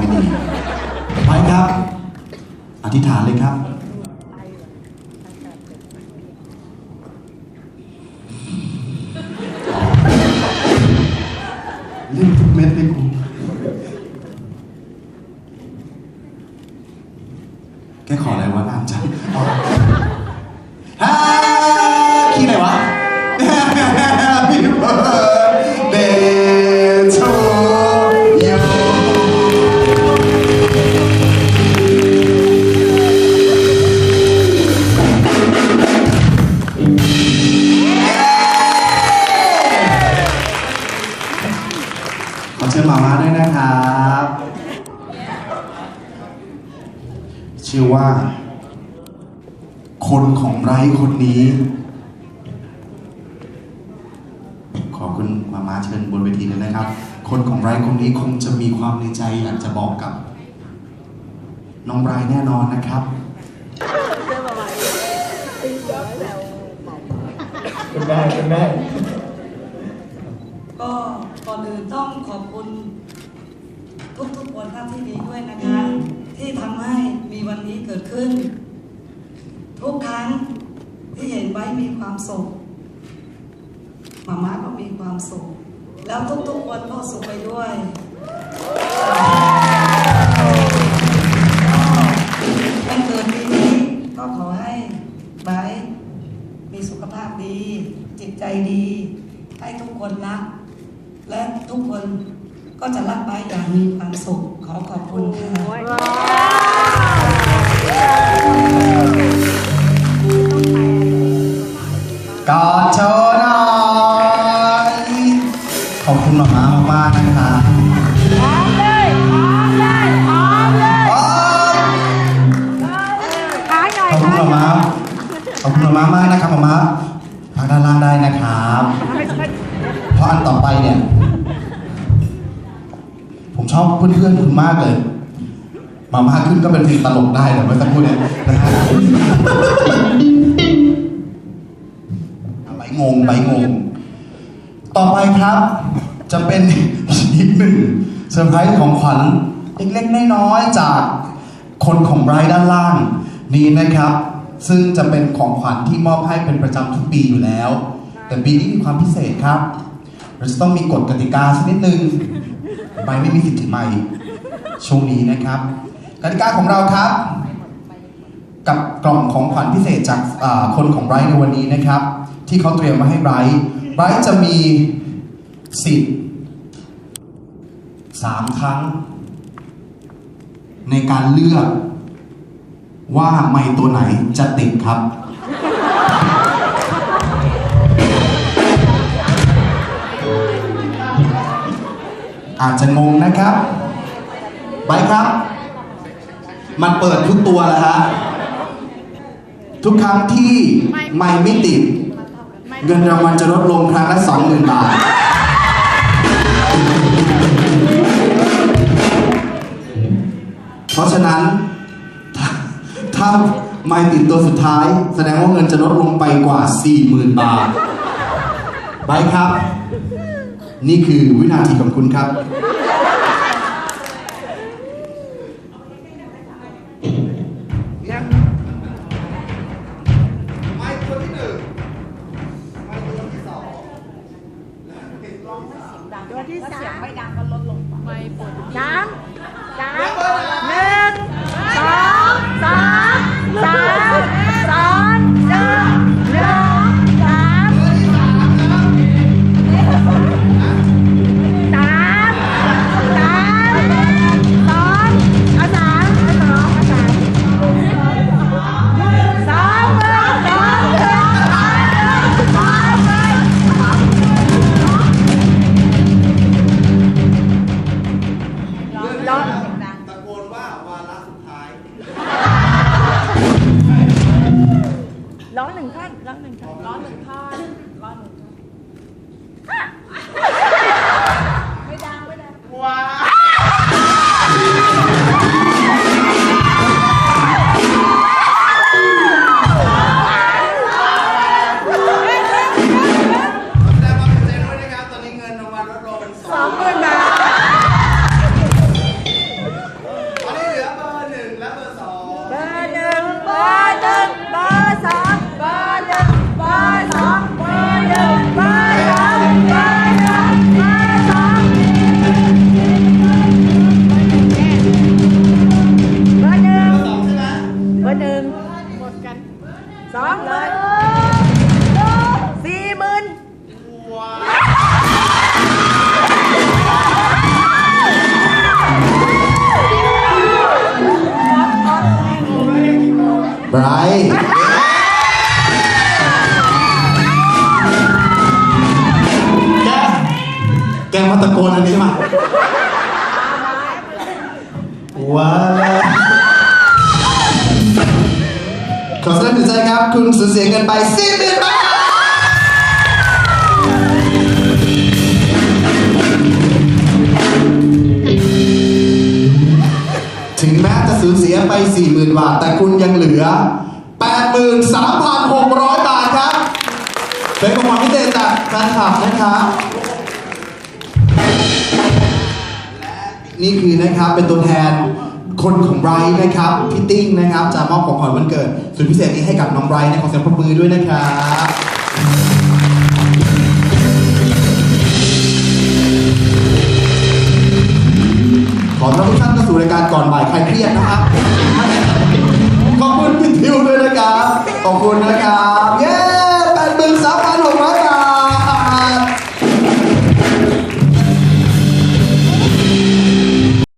ไม่ดีไปครับ อธิษฐานเลยครับ เล่นทุกเม็ดเลยคุณ ชิญหมามาด้วยนะครับ ชื่อว่า คนของไร้คนนี้ ขอบคุณมามาเชิญบนเวทีเลยนะครับ คนของไร้คนนี้คงจะมีความในใจอยากจะบอกกับ น้องไรท์แน่นอนนะครับคุณแม่คุณแม่ อนอื่นต้องขอบคุณทุกทุกๆคนท่านที่ดีด้วยนะคะ ที่ทำให้มีวันนี้เกิดขึ้น ทุกครั้งที่เห็นไว้มีความสุขมาม่าก็มีความสุขแล้วทุกๆคนก็สุขไปด้วยก็วันเกิดปีนี้ก็ขอให้ไบร์ทมีสุขภาพดี จิตใจดี ให้ทุกคนรัก และทุกคนก็จะรักไปอย่างมีความสุขขอขอบคุณค่ะ พื่อนคุณมากเลย มามากขึ้นก็เป็นเพลงตลกได้แต่เมื่อสักครู่เนี่ยนะฮะใบงงใบงง ต่อไปครับ จะเป็นอีกหนึ่งเซอร์ไพรส์ของขวัญเล็กๆน้อยๆจากคนของไบรท์ด้านล่างนี้นะครับ ซึ่งจะเป็นของขวัญที่มอบให้เป็นประจำทุกปีอยู่แล้ว แต่ปีนี้มีความพิเศษครับเราจะต้องมีกฎกติกาสักนิดนึง ไบไม่มีสิทธิ์ถือไมค์ช่วงนี้นะครับกติกาของเราครับ กับกล่องของขวัญพิเศษจากคนของไบรท์ในวันนี้นะครับ ที่เขาเตรียมมาให้ไบรท์ไบรท์จะมีสิทธิ์สามครั้ง ในการเลือกว่าไมค์ตัวไหนจะติดครับ อาจจะงงนะครับไบรท์ครับ มันเปิดทุกตัวแล้วฮะทุกครั้งที่ไม่ไม่ติด เงินรางวัลจะลดลงครั้งละสองหมื่นบาท เพราะฉะนั้นถ้าถ้าไม่ติดตัวสุดท้าย แสดงว่าเงินจะลดลงไปกว่า 40,000 บาท ไปครับ นี่คือวินาทีของคุณครับไม่คนที่หนึ่งไม่คนที่สองตัวที่สามไม่ดังก็ลดลงไม่ปวดสามสามหนึ่ง สองหมื่นสี่หมื่นไบร์แกแกมาตะโกนอันนี้มาว้า ขอแสดงถึงใจครับ คุณสูญเสียเงินไปสิบหมื่นบาท ถึงแม้จะสูญเสียไป 40,000 บาท แต่คุณยังเหลือ 83,600 บาทครับ เป็นของขวัญพิเศษจากแฟนคลับนะครับ นี่คือนะครับเป็นตัวแทน คนของไบรท์นะครับพี่ติ้งนะครับจะมอบของขวัญวันเกิดสุดพิเศษนี้ให้กับน้องไบรท์ในขอเสียงปรบมือด้วยนะครับขอต้อนรับทุกท่านเข้าสู่รายการก่อนบ่ายใครเครียดนะครับขอบคุณพี่ทิวด้วยนะครับขอบคุณนะครับ